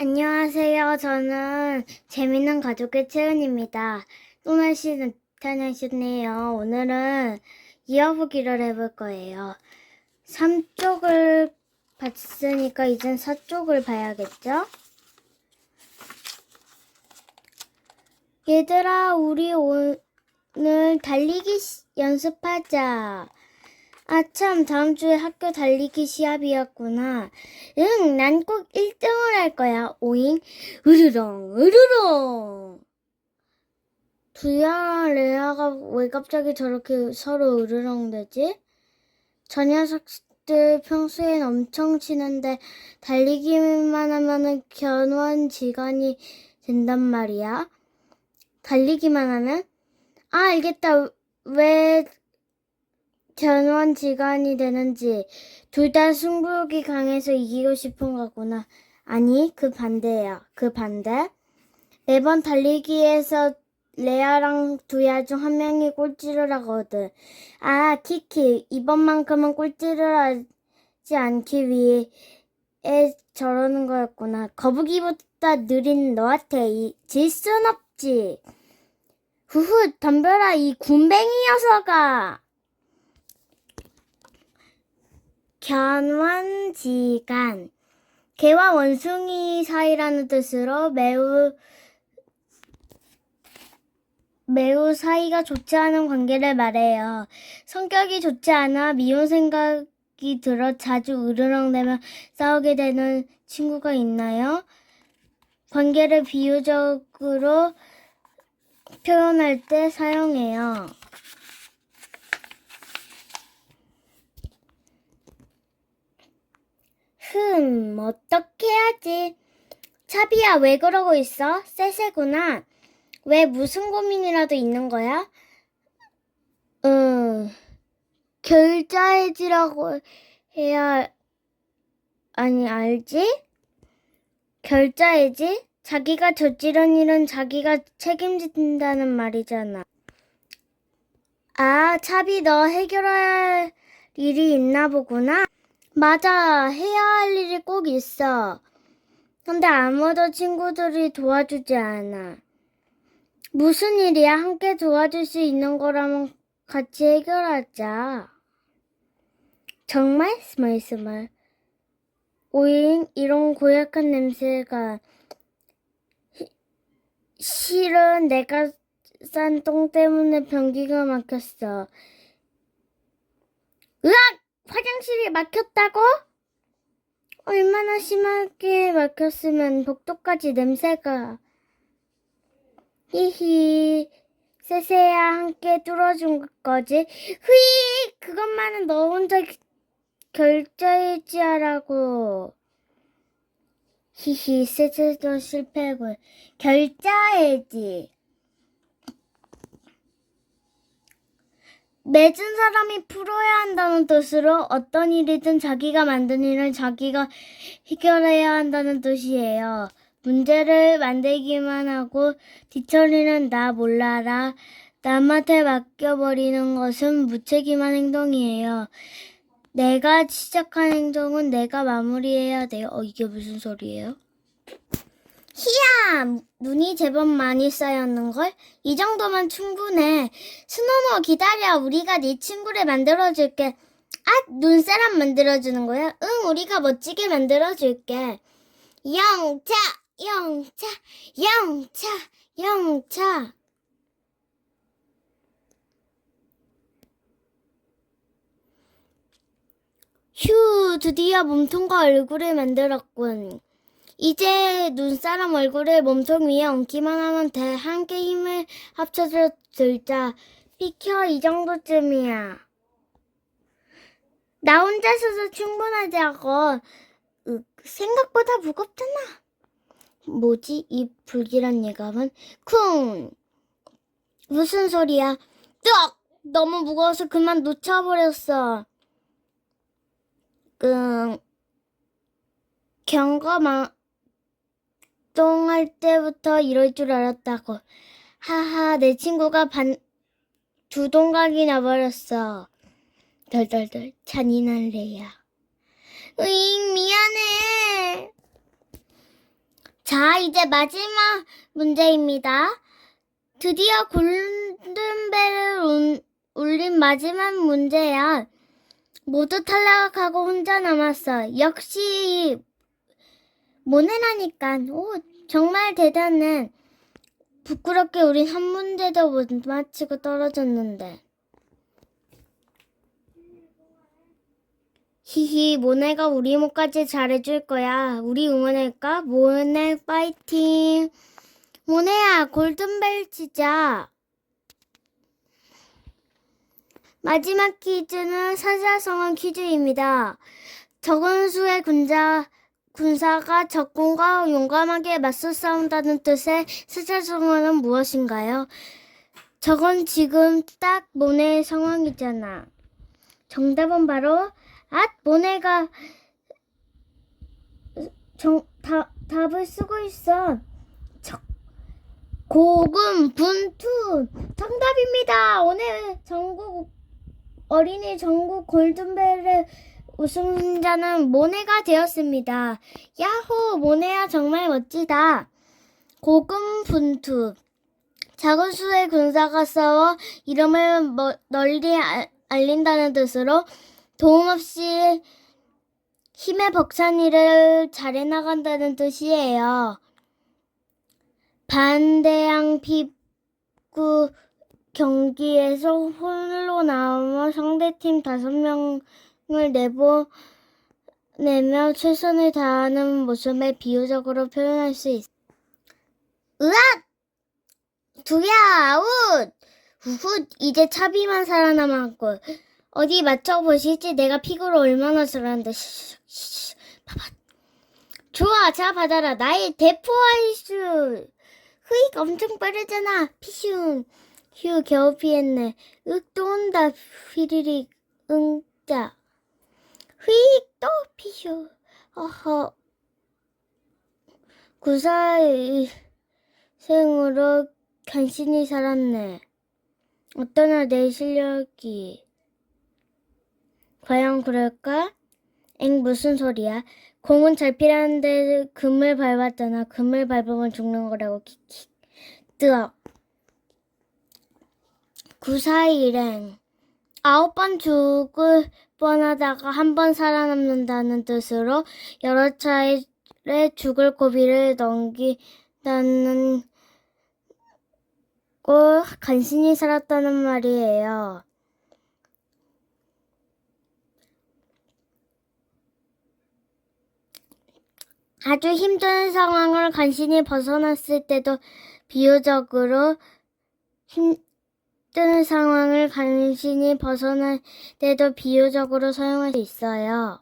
안녕하세요. 저는 재밌는 가족의 채은입니다. 또 날씨 나타나셨네요. 오늘은 이어보기를 해볼 거예요. 3쪽을 봤으니까 이젠 4쪽을 봐야겠죠? 얘들아, 우리 오늘 달리기 시- 연습하자. 아, 참, 다음 주에 학교 달리기 시합이었구나. 응, 난 꼭 1등을 할 거야. 오잉, 으르렁, 으르렁. 두야랑 레아가 왜 갑자기 저렇게 서로 으르렁 대지? 저 녀석들 평소엔 엄청 치는데 달리기만 하면은 견원 지간이 된단 말이야. 달리기만 하면? 아, 알겠다. 왜 견원지간이 되는지 둘 다 승부욕이 강해서 이기고 싶은 거구나. 아니, 그 반대야. 그 반대. 매번 달리기에서 레아랑 두야 중 한 명이 꼴찌를 하거든. 아, 키키. 이번만큼은 꼴찌를 하지 않기 위해 저러는 거였구나. 거북이보다 느린 너한테 이, 질순 없지. 후후, 덤벼라, 이 군뱅이 녀석아. 견원지간. 개와 원숭이 사이라는 뜻으로 매우 매우 사이가 좋지 않은 관계를 말해요. 성격이 좋지 않아 미운 생각이 들어 자주 으르렁대며 싸우게 되는 친구가 있나요? 관계를 비유적으로 표현할 때 사용해요. 흠, 어떻게 하지? 차비야, 왜 그러고 있어? 쎄쎄구나. 왜 무슨 고민이라도 있는 거야? 음, 결자해지라고 해야, 아니, 알지? 결자해지? 자기가 저지른 일은 자기가 책임진다는 말이잖아. 아, 차비 너 해결할 일이 있나 보구나. 맞아, 해야 할 일이 꼭 있어. 근데 아무도 친구들이 도와주지 않아. 무슨 일이야? 함께 도와줄 수 있는 거라면 같이 해결하자. 정말? 스마일. 오잉, 이런 고약한 냄새가. 시- 실은 내가 싼 똥 때문에 변기가 막혔어. 으악! 화장실이 막혔다고? 얼마나 심하게 막혔으면 복도까지 냄새가. 히히, 세세야 함께 뚫어준 거지. 휘, 그것만은 너 혼자 결제해지 하라고. 히히, 세세도 실패고. 결자해지. 맺은 사람이 풀어야 한다는 뜻으로 어떤 일이든 자기가 만든 일을 자기가 해결해야 한다는 뜻이에요. 문제를 만들기만 하고 뒤처리는 나 몰라라. 남한테 맡겨버리는 것은 무책임한 행동이에요. 내가 시작한 행동은 내가 마무리해야 돼요. 어, 이게 무슨 소리예요? 희야! 눈이 제법 많이 쌓였는걸? 이 정도면 충분해. 스노노 기다려. 우리가 네 친구를 만들어줄게. 아, 눈사람 만들어주는 거야? 응, 우리가 멋지게 만들어줄게. 영차, 영차, 영차, 영차. 휴, 드디어 몸통과 얼굴을 만들었군. 이제 눈사람 얼굴을 몸통 위에 얹기만 하면 돼. 함께 힘을 합쳐서 들자. 비켜, 이 정도쯤이야. 나 혼자서도 충분하자고. 으, 생각보다 무겁잖아. 뭐지, 이 불길한 예감은? 쿵! 무슨 소리야? 뜨악! 너무 무거워서 그만 놓쳐버렸어. 응, 경거망, 똥할 때부터 이럴 줄 알았다고. 하하, 내 친구가 반, 두 동각이 나버렸어. 덜덜덜, 잔인한 레야. 으잉, 미안해. 자, 이제 마지막 문제입니다. 드디어 골든벨을 운- 울린 마지막 문제야. 모두 탈락하고 혼자 남았어. 역시 모네라니까. 오, 정말 대단해. 부끄럽게 우린 한 문제도 못 맞히고 떨어졌는데. 히히, 모네가 우리 목까지 잘해줄 거야. 우리 응원할까? 모네 파이팅! 모네야, 골든벨 치자. 마지막 퀴즈는 사자성어 퀴즈입니다. 적은 수의 군자, 군사가 적군과 용감하게 맞서 싸운다는 뜻의 사자성어는 무엇인가요? 저건 지금 딱 모네의 상황이잖아. 정답은 바로 앗 모네가 정, 다, 답을 쓰고 있어. 적, 고금 분투 정답입니다. 오늘 전국 어린이 전국 골든벨의 우승자는 모네가 되었습니다. 야호 모네야 정말 멋지다. 고금 분투 작은 수의 군사가 싸워 이름을 뭐- 널리 알- 알린다는 뜻으로 도움 없이 힘의 벅찬 일을 잘해 나간다는 뜻이에요. 반대양 피구 경기에서 홀로 남아 상대팀 다섯 명 을 내보내며 최선을 다하는 모습을 비유적으로 표현할 수 있어. 으악! 두야 아웃! 후훗 이제 차비만 살아남았고 어디 맞춰보시지 내가 피구를 얼마나 잘하는데 봐봐. 좋아 자 받아라. 나의 대포 아이스 흐익 엄청 빠르잖아. 피슝. 휴 겨우 피했네. 윽 또 온다. 휘리릭. 응자 또 피슈 어허 구사의 생으로 간신히 살았네 어떠나 내 실력이 과연 그럴까? 엥 무슨 소리야? 공은 잘 피하는데 금을 밟았잖아. 금을 밟으면 죽는 거라고 킥킥. 뜨어. 구사의 일행. 아홉 번 죽을 뻔하다가 한 번 살아남는다는 뜻으로 여러 차례 죽을 고비를 넘기다는 고 간신히 살았다는 말이에요. 아주 힘든 상황을 간신히 벗어났을 때도 비유적으로 힘 든 상황을 간신히 벗어날 때도 비유적으로 사용할 수 있어요.